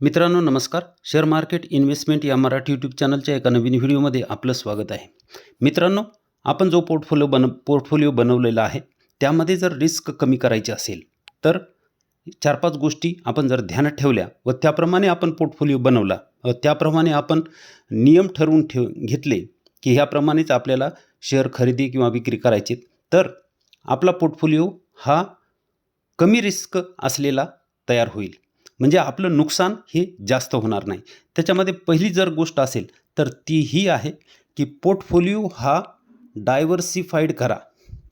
मित्रांनो नमस्कार. Share market investment या मराठी यूट्यूब चॅनलच्या एका नवीन व्हिडिओमध्ये आपलं स्वागत आहे. मित्रांनो आपण जो पोर्टफोलिओ बन पोर्टफोलिओ बनवलेला आहे त्यामध्ये जर रिस्क कमी करायची असेल तर चार पाच गोष्टी आपण जर ध्यानात ठेवल्या व त्याप्रमाणे आपण पोर्टफोलिओ बनवला व त्याप्रमाणे आपण नियम ठरवून ठेव घेतले की ह्याप्रमाणेच आपल्याला शेअर खरेदी किंवा विक्री करायचे तर आपला पोर्टफोलिओ हा कमी रिस्क असलेला तयार होईल. म्हणजे आपलं नुकसान हे जास्त होणार नाही. त्याच्यामध्ये पहिली जर गोष्ट असेल तर ती ही आहे की पोर्टफोलिओ हा डायव्हर्सिफाईड करा.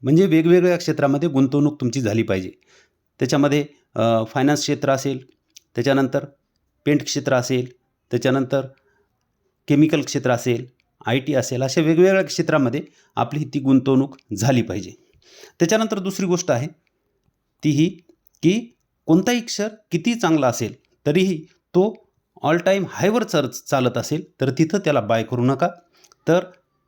म्हणजे वेगवेगळ्या क्षेत्रामध्ये गुंतवणूक तुमची झाली पाहिजे. त्याच्यामध्ये फायनान्स क्षेत्र असेल त्याच्यानंतर पेंट क्षेत्र असेल त्याच्यानंतर केमिकल क्षेत्र असेल आय टी असेल अशा वेगवेगळ्या क्षेत्रामध्ये आपली ती गुंतवणूक झाली पाहिजे. त्याच्यानंतर दुसरी गोष्ट आहे ती ही की कोणताही क्षर किती चांगला असेल तरीही तो ऑल टाईम हायवर चर चालत असेल तर तिथं त्याला बाय करू नका. तर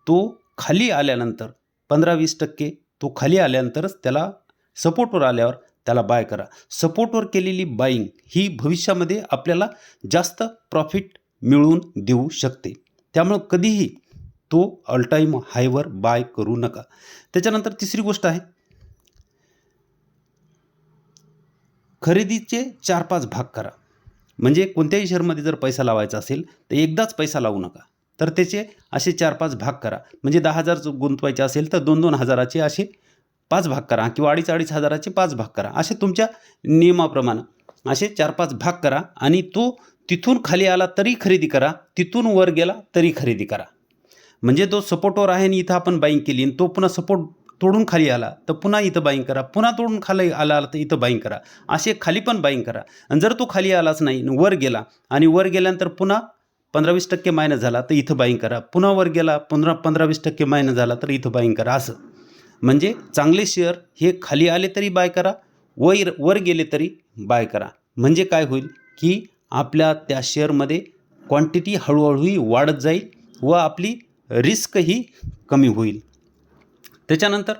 तो खाली आल्यानंतर पंधरा वीस टक्के तो खाली आल्यानंतरच त्याला सपोर्टवर आल्यावर त्याला बाय करा. सपोर्टवर केलेली बाईंग ही भविष्यामध्ये आपल्याला जास्त प्रॉफिट मिळवून देऊ शकते. त्यामुळं कधीही तो ऑल टाईम हायवर बाय करू नका. त्याच्यानंतर तिसरी गोष्ट आहे खरेदीचे चार पाच भाग करा. म्हणजे कोणत्याही शेअरमध्ये जर पैसा लावायचा असेल तर एकदाच पैसा लावू नका. तर त्याचे असे चार पाच भाग करा. म्हणजे दहा हजार जो गुंतवायचे असेल तर दोन दोन हजाराचे असे पाच भाग करा. किंवा अडीच अडीच हजाराचे पाच भाग करा. असे तुमच्या नियमाप्रमाणे असे चार पाच भाग करा आणि तो तिथून खाली आला तरी खरेदी करा. तिथून वर गेला तरी खरेदी करा. म्हणजे तो सपोर्टवर आहे आणि इथं आपण बाईंग केली आणि तो पुन्हा सपोर्ट तोडून खाली आला तर पुन्हा इथं बाईंग करा. पुन्हा तोडून खाली आला आला तर इथं बाईंग करा. असे खाली पण बाईंग करा. आणि जर तो खाली आलाच नाही वर गेला आणि वर गेल्यानंतर पुन्हा पंधरा वीस टक्के मायनस झाला तर इथं बाईंग करा. पुन्हा वर गेला पंधरा पंधरा वीस टक्के मायनस झाला तर इथं बाईंग करा. असं. म्हणजे चांगले शेअर हे खाली आले तरी बाय करा वर वर गेले तरी बाय करा. म्हणजे काय होईल की आपल्या त्या शेअरमध्ये क्वांटिटी हळूहळूही वाढत जाईल व आपली रिस्कही कमी होईल. त्याच्यानंतर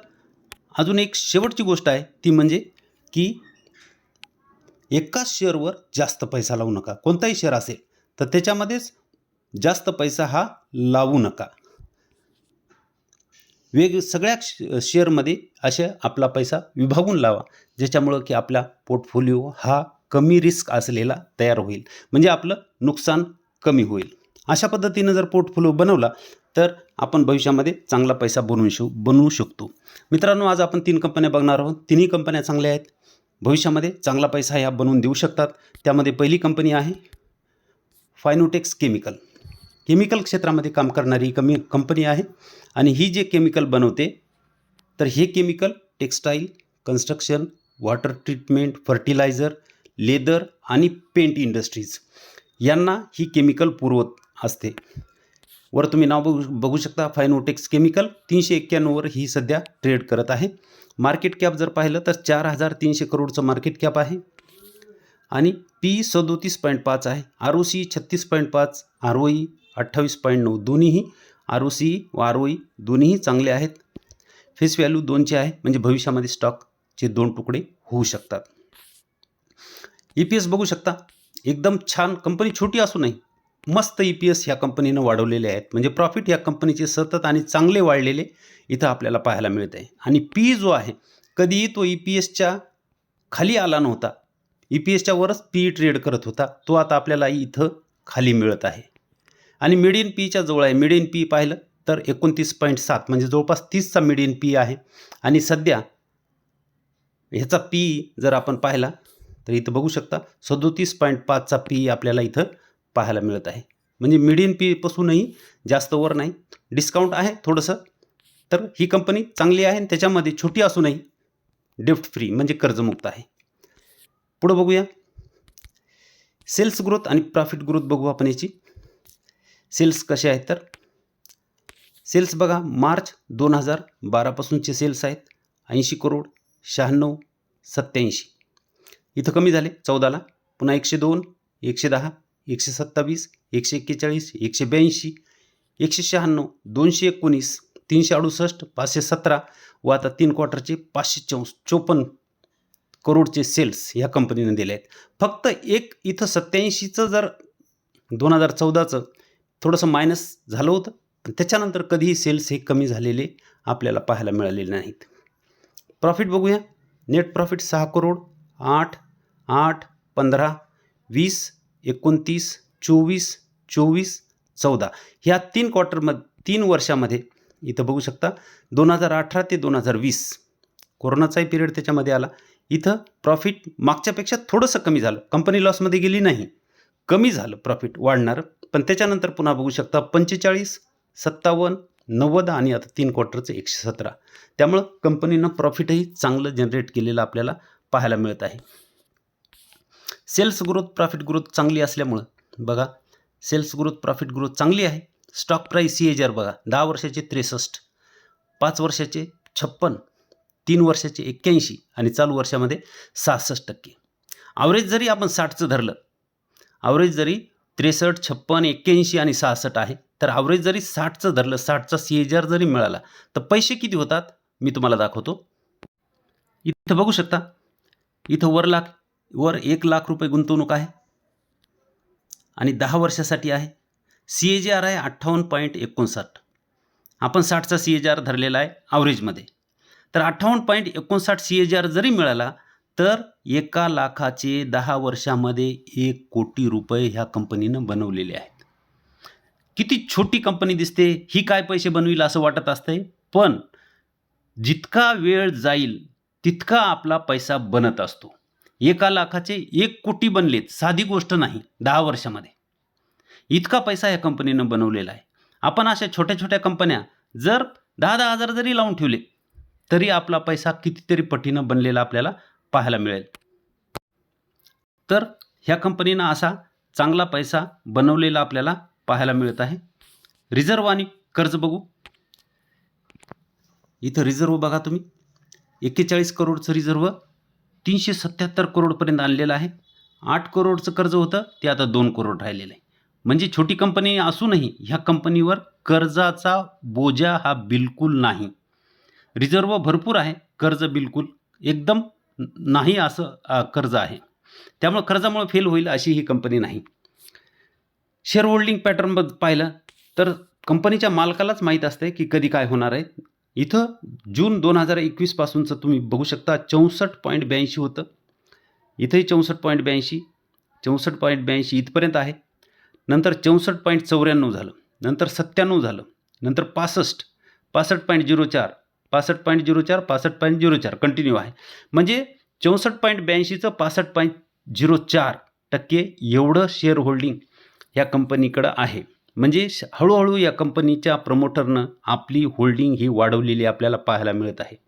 अजून एक शेवटची गोष्ट आहे ती म्हणजे की एकाच शेअरवर जास्त पैसा लावू नका. कोणताही शेअर असेल तर त्याच्यामध्येच जास्त पैसा हा लावू नका. वेग सगळ्या शेअरमध्ये असे आपला पैसा विभागून लावा ज्याच्यामुळं की आपला पोर्टफोलिओ हा कमी रिस्क असलेला तयार होईल. म्हणजे आपलं नुकसान कमी होईल. अशा पद्धतीनं जर पोर्टफोलिओ बनवला तर आपण भविष्यामध्ये चांगला पैसा बनवू शक बनवू शकतो. मित्रांनो आज आपण तीन कंपन्या बघणार आहोत. तिन्ही कंपन्या चांगल्या आहेत. भविष्यामध्ये चांगला पैसा ह्या बनवून देऊ शकतात. त्यामध्ये पहिली कंपनी आहे फायनोटेक्स केमिकल केमिकल क्षेत्रामध्ये काम करणारी कमी कंपनी आहे. आणि ही जे केमिकल बनवते तर हे chemical textile construction water treatment fertiliser leather आणि पेंट इंडस्ट्रीज यांना ही केमिकल पुरवत असते. वर तुम्ही नाव बघू बघू शकता. फायनोटेक्स केमिकल तीनशे एक्क्याण्णववर ही सध्या ट्रेड करत आहे. मार्केट कॅप जर पाहिलं तर चार हजार तीनशे करोडचं मार्केट कॅप आहे. आणि पी सदोतीस पॉईंट पाच आहे. आर ओ सी छत्तीस पॉईंट पाच आर ओ ई अठ्ठावीस पॉईंट नऊ दोन्हीही आर ओ सी व आर ओ ई दोन्हीही चांगले आहेत. फेस व्हॅल्यू दोनचे आहे. म्हणजे भविष्यामध्ये स्टॉकचे दोन तुकडे होऊ शकतात. ई पी एस बघू शकता. एकदम छान. कंपनी छोटी असू नये. मस्त ई पी एस ह्या कंपनीनं वाढवलेले आहेत. म्हणजे प्रॉफिट या कंपनीचे सतत आणि चांगले वाढलेले इथं आपल्याला पाहायला मिळत आहे आणि पी जो आहे कधीही तो ई पी एसच्या खाली आला नव्हता. ई पी एसच्या वरच पी ट्रेड करत होता. तो आता आपल्याला इथं खाली मिळत आहे. आणि मिडियन पीच्या जवळ आहे. मिडियन पी पाहिलं तर एकोणतीस पॉईंट सात म्हणजे जवळपास तीसचा मिडियन पी आहे. आणि सध्या ह्याचा पी जर आपण पाहिला तर इथं बघू शकता सदोतीस पॉईंट पाचचा पी आपल्याला इथं पाहायला मिळत आहे. म्हणजे मिडियन पीपासूनही जास्त वर नाही. डिस्काउंट आहे थोडंसं. तर ही कंपनी चांगली आहे आणि त्याच्यामध्ये छोटी असूनही डेफ्ट फ्री म्हणजे कर्जमुक्त आहे. पुढं बघूया. सेल्स ग्रोथ आणि प्रॉफिट ग्रोथ बघू आपण याची. सेल्स कसे आहेत तर? सेल्स बघा मार्च दोन हजार बारापासूनचे सेल्स आहेत. ऐंशी करोड शहाण्णव सत्याऐंशी इथं कमी झाले चौदाला. पुन्हा एकशे दोन एकशे दहा एकशे सत्तावीस एकशे एक्केचाळीस एकशे ब्याऐंशी एकशे शहाण्णव दोनशे एकोणीस तीनशे अडुसष्ट पाचशे सतरा व आता तीन क्वार्टरचे पाचशे चौ चोपन्न करोडचे सेल्स ह्या कंपनीनं दिले आहेत. फक्त एक इथं सत्याऐंशीचं जर दोन हजार चौदाचं थोडंसं मायनस झालं होतं पण त्याच्यानंतर कधीही सेल्स हे कमी झालेले आपल्याला पाहायला मिळालेले नाहीत. प्रॉफिट बघूया. नेट प्रॉफिट सहा करोड आठ आठ पंधरा वीस एकोणतीस चोवीस चोवीस चौदा. ह्या तीन क्वार्टरमध्ये तीन वर्षामध्ये इथं बघू शकता दोन हजार अठरा ते दोन हजार वीस कोरोनाचाही पिरियड त्याच्यामध्ये आला. इथं प्रॉफिट मागच्यापेक्षा थोडंसं कमी झालं. कंपनी लॉसमध्ये गेली नाही. कमी झालं प्रॉफिट वाढणार. पण त्याच्यानंतर पुन्हा बघू शकता पंचेचाळीस सत्तावन्न नव्वद आणि आता तीन क्वार्टरचं एकशे सतरा. त्यामुळं कंपनीनं प्रॉफिटही चांगलं जनरेट केलेलं आपल्याला पाहायला मिळत आहे. सेल्स ग्रोथ प्रॉफिट ग्रोथ चांगली असल्यामुळं बघा सेल्स ग्रोथ प्रॉफिट ग्रोथ चांगली आहे. Stock price C H R बघा दहा वर्षाचे त्रेसष्ट पाच वर्षाचे छप्पन तीन वर्षाचे एक्क्याऐंशी आणि चालू वर्षामध्ये सहासष्ट टक्के. ॲव्हरेज जरी आपण साठचं धरलं ॲव्हरेज जरी त्रेसष्ट छप्पन एक्क्याऐंशी आणि सहासष्ट आहे तर ॲव्हरेज जरी साठचं धरलं साठचा सी एच आर जरी मिळाला तर पैसे किती होतात? मी तुम्हाला दाखवतो. इथं बघू शकता. इथं वर लाख वर एक लाख रुपये गुंतवणूक आहे. आणि दहा वर्षासाठी आहे. सी ए जी आर आहे अठ्ठावन्न पॉईंट एकोणसाठ. आपण साठचा सी ए जी आर धरलेला आहे ॲव्हरेजमध्ये तर अठ्ठावन्न पॉईंट एकोणसाठ सी ए जी आर जरी मिळाला तर एका लाखाचे दहा वर्षामध्ये एक कोटी रुपये ह्या कंपनीनं बनवलेले आहेत. किती छोटी कंपनी दिसते ही काय पैसे बनवील असं वाटत असतंय? पण जितका वेळ जाईल तितका आपला पैसा बनत असतो. एका लाखाचे एक कोटी बनलेत. साधी गोष्ट नाही दहा वर्षामध्ये. इतका पैसा या कंपनीनं बनवलेला आहे. आपण अशा छोट्या छोट्या कंपन्या जर दहा दहा हजार जरी लावून ठेवले तरी आपला पैसा कितीतरी पटीनं बनलेला आपल्याला पाहायला मिळेल. तर ह्या कंपनीनं असा चांगला पैसा बनवलेला आपल्याला पाहायला मिळत आहे. रिझर्व आणि कर्ज बघू. इथं रिझर्व बघा तुम्ही. एक्केचाळीस करोडचं रिझर्व तीनशे सत्याहत्तर करोडपर्यंत आणलेलं आहे. आठ करोडचं कर्ज होतं ते आता दोन करोड राहिलेलं आहे. म्हणजे छोटी कंपनी असूनही ह्या कंपनीवर कर्जाचा बोजा हा बिलकुल नाही. रिझर्व भरपूर आहे कर्ज बिलकुल एकदम नाही असं कर्ज आहे. त्यामुळं कर्जामुळे फेल होईल अशी ही कंपनी नाही. शेअर होल्डिंग पॅटर्न पाहिलं तर कंपनीच्या मालकालाच माहीत असते की कधी काय होणार आहे. इथं जून दोन हजार एकवीसपासूनचं तुम्ही बघू शकता चौसष्ट पॉईंट ब्याऐंशी होतं. इथंही चौसष्ट पॉईंट ब्याऐंशी चौसष्ट पॉईंट ब्याऐंशी इथपर्यंत आहे. नंतर चौसष्ट पॉईंट चौऱ्याण्णव झालं. नंतर सत्त्याण्णव झालं. नंतर पासष्ट पासष्ट पॉईंट झिरो चार पासष्ट पॉईंट झिरो चार पासष्ट पॉईंट झिरो चार. कंटिन्यू आहे. म्हणजे चौसष्ट पॉईंट ब्याऐंशीचं पासष्ट पॉईंट झिरो चार टक्के एवढं शेअर होल्डिंग ह्या कंपनीकडं आहे. म्हणजे श- हळूहळू या कंपनीच्या प्रमोटरनं आपली होल्डिंग ही वाढवलेली आपल्याला पाहायला मिळत आहे.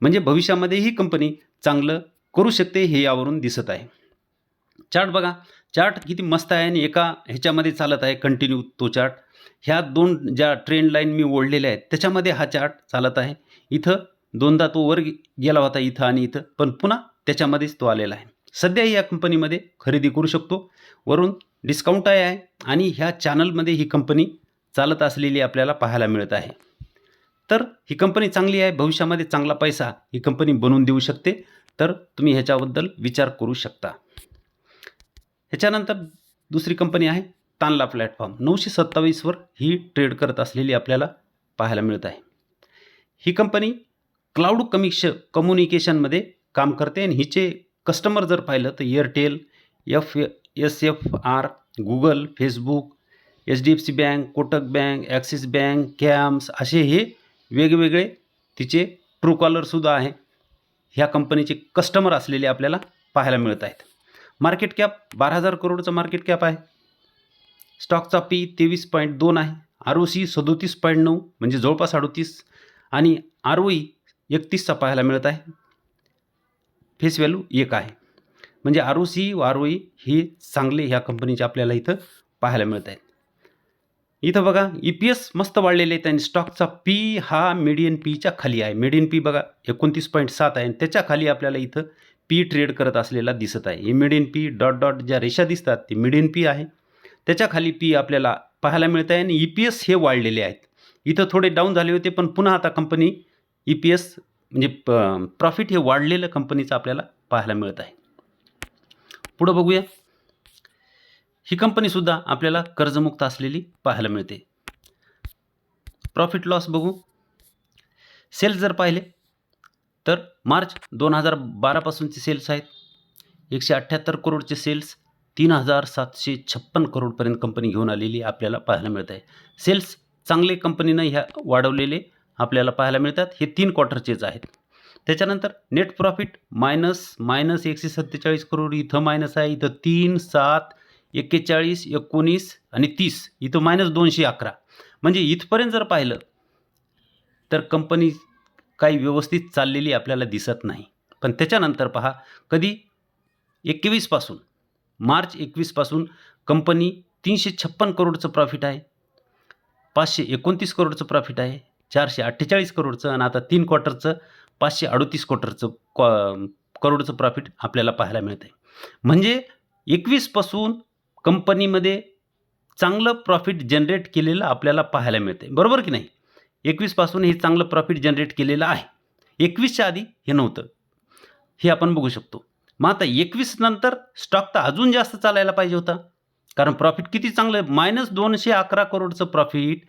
म्हणजे भविष्यामध्ये ही कंपनी चांगलं करू शकते हे यावरून दिसत आहे. चार्ट बघा चार्ट किती मस्त आहे आणि एका ह्याच्यामध्ये चालत आहे कंटिन्यू तो चार्ट. ह्या दोन ज्या ट्रेंड लाईन मी ओढलेल्या आहेत त्याच्यामध्ये हा चार्ट चालत आहे. इथं दोनदा तो वर गेला होता इथं आणि इथं पण पुन्हा त्याच्यामध्येच तो आलेला आहे. सध्याही या कंपनीमध्ये खरेदी करू शकतो. वरून डिस्काउंट आहे आणि ह्या चॅनलमध्ये ही कंपनी चालत असलेली आपल्याला पाहायला मिळत आहे. तर ही कंपनी चांगली आहे भविष्यामध्ये चांगला पैसा ही कंपनी बनवून देऊ शकते. तर तुम्ही ह्याच्याबद्दल विचार करू शकता. ह्याच्यानंतर दुसरी कंपनी आहे तानला प्लॅटफॉर्म. नऊशे सत्तावीसवर ही ट्रेड करत असलेली आपल्याला पाहायला मिळत आहे. ही कंपनी क्लाउड कमिक्श कम्युनिकेशनमध्ये काम करते आणि हिचे कस्टमर जर पाहिलं तर Airtel F S F R Google Facebook H D F C bank Kotak bank Axis bank CAMS असे हे वेगवेगळे तिचे ट्रू कॉलरसुद्धा आहे. ह्या कंपनीचे कस्टमर असलेले आपल्याला पाहायला मिळत आहेत. मार्केट कॅप बारा हजार करोडचं मार्केट कॅप आहे. स्टॉकचा पी तेवीस पॉईंट दोन आहे. आर ओ सी सदोतीस पॉईंट नऊ म्हणजे जवळपास अडोतीस. आणि आर ओ ई एकतीसचा पाहायला मिळत आहे. फेस व्हॅल्यू एक आहे. म्हणजे आर ओ सी व आर ओ ई हे चांगले ह्या कंपनीचे आपल्याला इथं पाहायला मिळत आहेत इथं बघा ई पी एस मस्त वाढलेले आहेत आणि स्टॉकचा पी हा मिडियन पीच्या खाली आहे. मिडियन पी बघा एकोणतीस पॉईंट सात आहे. आणि त्याच्याखाली आपल्याला इथं पी ट्रेड करत असलेला दिसत आहे. हे मिडियन पी डॉट डॉट ज्या रेषा दिसतात ते मिडियन पी आहे. त्याच्याखाली पी आपल्याला पाहायला मिळत आहे आणि ई पी एस हे वाढलेले आहेत. इथं थोडे डाऊन झाले होते पण पुन्हा आता कंपनी ई पी एस म्हणजे प प्रॉफिट हे वाढलेलं कंपनीचं आपल्याला पाहायला मिळत आहे. पुढं बघूया. ही कंपनीसुद्धा आपल्याला कर्जमुक्त असलेली पाहायला मिळते. प्रॉफिट लॉस बघू. सेल्स जर पाहिले तर मार्च दोन हजार बारापासूनचे सेल्स आहेत. एकशे अठ्ठ्याहत्तर करोडचे सेल्स तीन हजार सातशे छप्पन करोडपर्यंत कंपनी घेऊन आलेली आपल्याला पाहायला मिळत आहे. सेल्स चांगले कंपनीनं ह्या वाढवलेले आपल्याला पाहायला मिळतात. हे तीन क्वार्टरचेच आहेत. त्याच्यानंतर नेट प्रॉफिट मायनस मायनस एकशे सत्तेचाळीस करोड इथं मायनस आहे इथं तीन सात एक्केचाळीस एकोणीस आणि तीस इथं मायनस दोनशे अकरा. म्हणजे इथपर्यंत जर पाहिलं तर कंपनी काही व्यवस्थित चाललेली आपल्याला दिसत नाही. पण त्याच्यानंतर पहा कधी? एकवीसपासून मार्च एकवीसपासून कंपनी तीनशे छप्पन करोडचं प्रॉफिट आहे पाचशे एकोणतीस करोडचं प्रॉफिट आहे चारशे अठ्ठेचाळीस करोडचं आणि आता तीन क्वार्टरचं पाचशे अडतीस कोटरचं क्वा करोडचं प्रॉफिट आपल्याला पाहायला मिळतं आहे म्हणजे एकवीसपासून कंपनीमध्ये चांगलं प्रॉफिट जनरेट केलेलं आपल्याला पाहायला मिळते बरोबर की नाही? एकवीसपासून हे चांगलं प्रॉफिट जनरेट केलेलं आहे. एकवीसच्या आधी हे नव्हतं. हे आपण बघू शकतो. मग आता एकवीस नंतर स्टॉक तर अजून जास्त चालायला पाहिजे होता. कारण प्रॉफिट किती चांगलं मायनस दोनशे अकरा करोडचं प्रॉफिट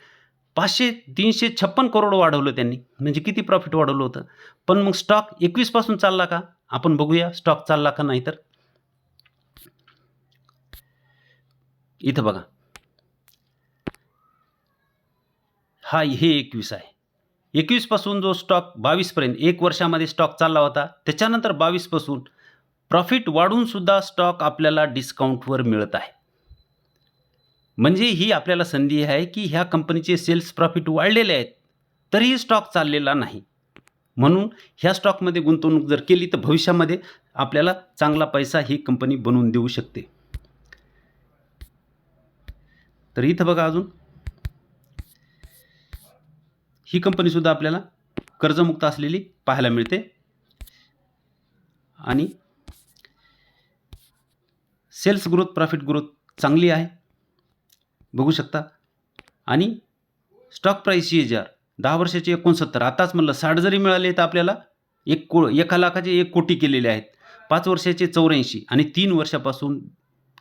पाचशे तीनशे छप्पन करोड वाढवलं त्यांनी. म्हणजे किती प्रॉफिट वाढवलं होतं? पण मग स्टॉक एकवीसपासून चालला का? आपण बघूया स्टॉक चालला का नाही तर. इथं बघा. हा हे एकवीस आहे. एकवीसपासून जो स्टॉक बावीसपर्यंत एक वर्षामध्ये स्टॉक चालला होता त्याच्यानंतर बावीसपासून प्रॉफिट वाढूनसुद्धा स्टॉक आपल्याला डिस्काउंटवर मिळत आहे. म्हणजे ही आपल्याला संधी आहे की ह्या कंपनीचे सेल्स प्रॉफिट वाढलेले आहेत तरीही स्टॉक चाललेला नाही. म्हणून ह्या स्टॉकमध्ये गुंतवणूक जर केली तर भविष्यामध्ये आपल्याला चांगला पैसा ही कंपनी बनवून देऊ शकते. तर इथं बघा अजून. ही कंपनीसुद्धा आपल्याला कर्जमुक्त असलेली पाहायला मिळते. आणि सेल्स ग्रोथ प्रॉफिट ग्रोथ चांगली आहे. बघू शकता. आणि stock price C H R दहा वर्षाचे एकोणसत्तर आताच म्हणलं साठ जरी मिळाले तर आपल्याला एक को एका लाखाचे एक कोटी केलेले आहेत. पाच वर्षाचे चौऱ्याऐंशी आणि तीन वर्षापासून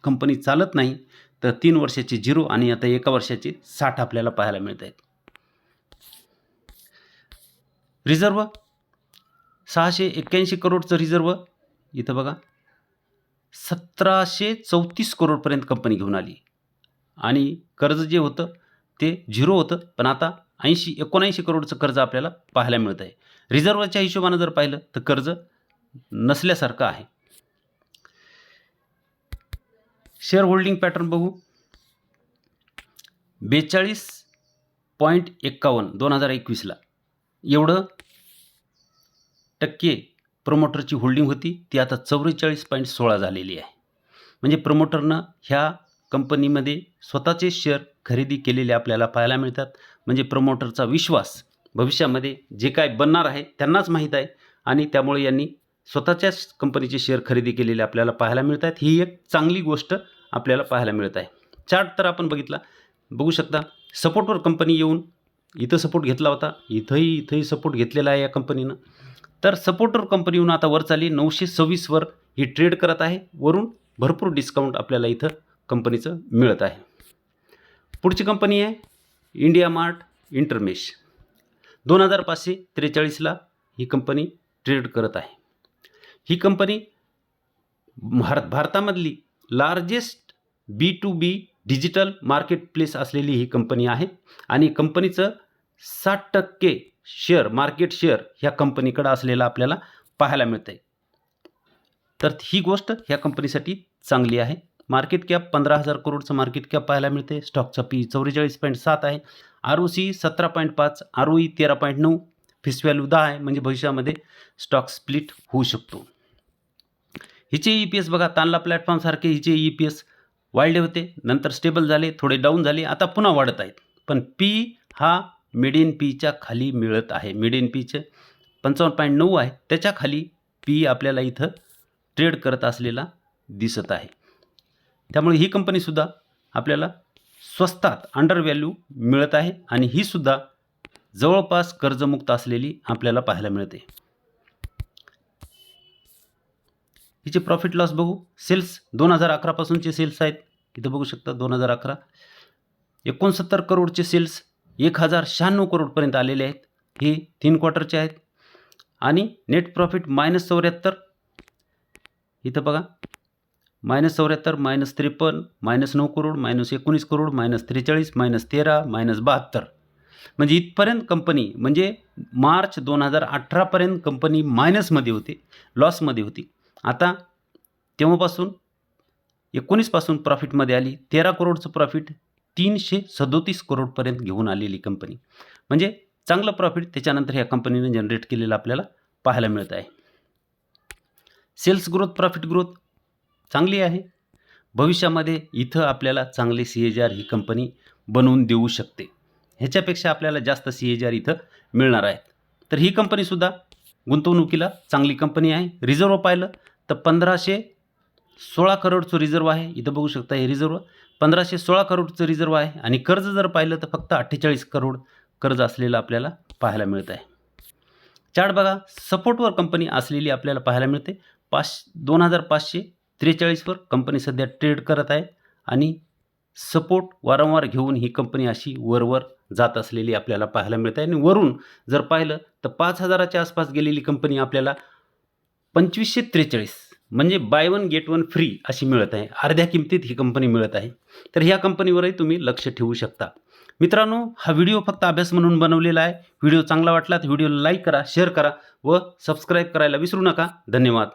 कंपनी चालत नाही तर तीन वर्षाचे झिरो आणि आता एका वर्षाचे साठ आपल्याला पाहायला मिळत आहेत. रिझर्व सहाशे एक्क्याऐंशी करोडचं रिझर्व इथं बघा. सतराशे चौतीस करोडपर्यंत कंपनी घेऊन आली. आणि कर्ज जे होतं ते झिरो होतं. पण आता ऐंशी एकोणऐंशी करोडचं कर्ज आपल्याला पाहायला मिळत आहे. रिझर्वच्या हिशोबानं जर पाहिलं तर कर्ज नसल्यासारखं आहे. शेअर होल्डिंग पॅटर्न बघू. बेचाळीस पॉईंट एक्कावन्न दोन हजार एकवीसला. एवढं टक्के प्रमोटरची होल्डिंग होती. ती आता चौवेचाळीस पॉईंट सोळा झालेली आहे. म्हणजे प्रमोटरनं ह्या कंपनीमध्ये स्वतःचे शेअर खरेदी केलेले आपल्याला पाहायला मिळतात. म्हणजे प्रमोटरचा विश्वास भविष्यामध्ये जे काय बनणार आहे त्यांनाच माहीत आहे आणि त्यामुळे यांनी स्वतःच्याच कंपनीचे शेअर खरेदी केलेले आपल्याला पाहायला मिळत आहेत. ही एक चांगली गोष्ट आपल्याला पाहायला मिळत आहे. चार्ट तर आपण बघितला. बघू शकता सपोर्टवर कंपनी येऊन इथं सपोर्ट घेतला होता. इथंही इथंही सपोर्ट घेतलेला आहे या कंपनीनं. तर सपोर्टवर कंपनी येऊन आता वर चाली नऊशे सव्वीसवर ही ट्रेड करत आहे. वरून भरपूर डिस्काउंट आपल्याला इथं कंपनीचं मिळत आहे. पुढची कंपनी आहे इंडिया मार्ट इंटरमेश. दोन हजार पाचशे त्रेचाळीसला ही कंपनी ट्रेड करत आहे. ही company Bharat भारतामधली largest B to B digital market place असलेली ही कंपनी आहे आणि कंपनीचं साठ टक्के शेअर मार्केट शेअर ह्या कंपनीकडं असलेलं आपल्याला पाहायला मिळतं आहे तर ही गोष्ट ह्या कंपनीसाठी चांगली आहे. मार्केट कॅप पंधरा हजार करोडचं मार्केट कॅप पाहायला मिळते. स्टॉकचा पी चौवेचाळीस पॉईंट सात आहे. आर ओ सी सतरा पॉईंट पाच आर ओ ई तेरा पॉईंट नऊ फिस व्हॅल्यू दहा आहे. म्हणजे भविष्यामध्ये स्टॉक स्प्लिट होऊ शकतो. हिचे ई पी एस बघा तानला प्लॅटफॉर्मसारखे हिचे ई पी एस वाढले होते. नंतर स्टेबल झाले थोडे डाऊन झाले आता पुन्हा वाढत आहेत. पण पी हा मिडियन पीच्या खाली मिळत आहे. मिडियन पीचे पंचावन्न पॉईंट नऊ आहे. त्याच्याखाली पी आपल्याला इथं ट्रेड करत असलेला दिसत आहे. त्यामुळे ही कंपनीसुद्धा आपल्याला स्वस्तात अंडर व्हॅल्यू मिळत आहे आणि ही सुद्धा जवळपास कर्जमुक्त असलेली आपल्याला पाहायला मिळते. हिचे प्रॉफिट लॉस बघू. सेल्स दोन हजार अकरापासूनचे सेल्स आहेत. इथं बघू शकता दोन हजार अकरा. एकोणसत्तर करोडचे सेल्स एक हजार शहाण्णव करोडपर्यंत आलेले आहेत. हे तीन क्वार्टरचे आहेत. आणि नेट प्रॉफिट मायनस चौऱ्याहत्तर. इथं बघा. मायनस चौऱ्याहत्तर मायनस त्रेपन्न मायनस नऊ करोड मायनस एकोणीस करोड मायनस त्रेचाळीस मायनस तेरा मायनस बहात्तर. म्हणजे इथपर्यंत कंपनी म्हणजे मार्च दोन हजार अठरापर्यंत कंपनी मायनसमध्ये होती लॉसमध्ये होती. आता तेव्हापासून एकोणीसपासून प्रॉफिटमध्ये आली तेरा करोडचं प्रॉफिट तीनशे सदोतीस करोडपर्यंत घेऊन आलेली कंपनी. म्हणजे चांगलं प्रॉफिट त्याच्यानंतर ह्या कंपनीने जनरेट केलेलं आपल्याला पाहायला मिळत आहे. सेल्स ग्रोथ प्रॉफिट ग्रोथ चांगली आहे. भविष्यामध्ये इथं आपल्याला चांगले सी एच आर ही कंपनी बनवून देऊ शकते. ह्याच्यापेक्षा आपल्याला जास्त सी एच आर इथं मिळणार आहेत तर ही कंपनीसुद्धा गुंतवणुकीला चांगली कंपनी आहे. रिझर्व पाहिलं तर पंधराशे सोळा करोडचं रिझर्व आहे. इथं बघू शकता हे रिझर्व पंधराशे सोळा करोडचं रिझर्व आहे. आणि कर्ज जर पाहिलं तर फक्त अठ्ठेचाळीस करोड कर्ज असलेलं आपल्याला पाहायला मिळत आहे. चार्ट बघा. सपोर्टवर कंपनी असलेली आपल्याला पाहायला मिळते. पाच दोन हजार पाचशे त्रेचाळीसवर कंपनी सध्या ट्रेड करत आहे आणि सपोर्ट वारंवार घेऊन ही कंपनी अशी वरवर जात असलेली आपल्याला पाहायला मिळते आणि वरून जर पाहिलं तर पाच हजाराच्या आसपास गेलेली कंपनी आपल्याला पंचवीसशे त्रेचाळीस म्हणजे buy one get one free अशी मिळत आहे. अर्ध्या किमतीत ही कंपनी मिळत आहे. तर ह्या कंपनीवरही तुम्ही लक्ष ठेवू शकता. मित्रांनो हा व्हिडिओ फक्त अभ्यास म्हणून बनवलेला आहे. व्हिडिओ चांगला वाटला तर व्हिडिओला लाईक करा शेअर करा व सबस्क्राईब करायला विसरू नका. धन्यवाद.